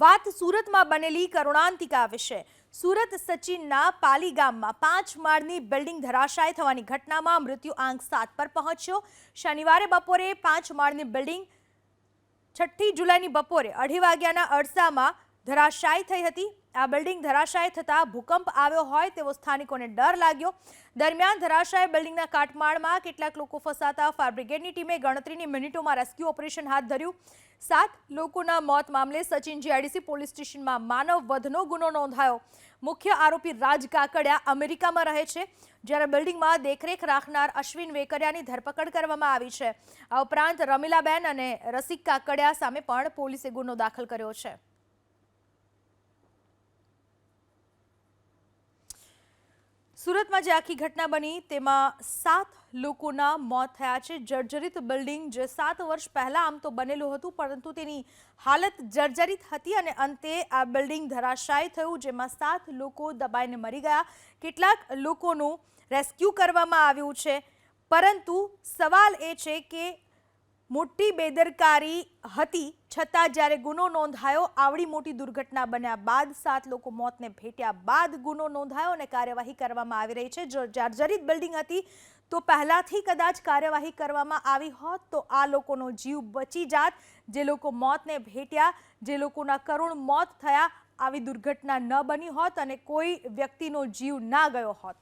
વાત સુરતમાં બનેલી કરુણાંતિકા વિશે. સુરત સચિનના પાલી ગામમાં પાંચ માળની બિલ્ડિંગ ધરાશાય થવાની ઘટનામાં મૃત્યુ આંક સાત પર પહોંચ્યો. શનિવારે બપોરે પાંચ માળની બિલ્ડિંગ છઠ્ઠી જુલાઈની બપોરે અઢી વાગ્યાના અરસામાં ધરાશાયી થઈ હતી. આ બિલ્ડિંગ ધરાશાયી થતાં ભૂકંપ આવ્યો હોય તેવો સ્થાનિકોને ડર લાગ્યો. દરમિયાન ધરાશાય બિલ્ડિંગના કાટમાળમાં કેટલાક લોકો ફસાતા ફાયર બ્રિગેડની ટીમે ગણતરીની મિનિટોમાં રેસ્ક્યુ ઓપરેશન હાથ ધર્યું. સાત લોકોના મોત મામલે સચિન જીઆઈડીસી પોલીસ સ્ટેશનમાં માનવ વધનો ગુનો નોંધાયો. મુખ્ય આરોપી રાજ કાકડિયા અમેરિકામાં રહે છે. જ્યારે બિલ્ડિંગમાં દેખરેખ રાખનાર અશ્વિન વેકરિયાની ધરપકડ કરવામાં આવી છે. આ ઉપરાંત રમીલાબેન અને રસિક કાકડિયા સામે પણ પોલીસે ગુનો દાખલ કર્યો છે. સુરતમાં જે આખી ઘટના બની, તેમાં સાત લોકોના મોત થયા છે. જર્જરિત બિલ્ડિંગ જે સાત વર્ષ પહેલાં આમ તો બનેલું હતું, પરંતુ તેની હાલત જર્જરિત હતી અને અંતે આ બિલ્ડિંગ ધરાશાયી થયું, જેમાં સાત લોકો દબાઈને મરી ગયા. કેટલાક લોકોનું રેસ્ક્યુ કરવામાં આવ્યું છે. પરંતુ સવાલ એ છે કે મોટી બેદરકારી હતી, છતાં જ્યારે ગુનો નોંધાયો, આવડી મોટી દુર્ઘટના બન્યા બાદ સાત લોકો મોતને ભેટ્યા બાદ ગુનો નોંધાયો અને કાર્યવાહી કરવામાં આવી રહી છે. જો જર્જરિત બિલ્ડિંગ હતી, તો પહેલાંથી કદાચ કાર્યવાહી કરવામાં આવી હોત, તો આ લોકોનો જીવ બચી જાત. જે લોકો મોતને ભેટ્યા, જે લોકોના કરુણ મોત થયા, આવી દુર્ઘટના ન બની હોત અને કોઈ વ્યક્તિનો જીવ ના ગયો હોત.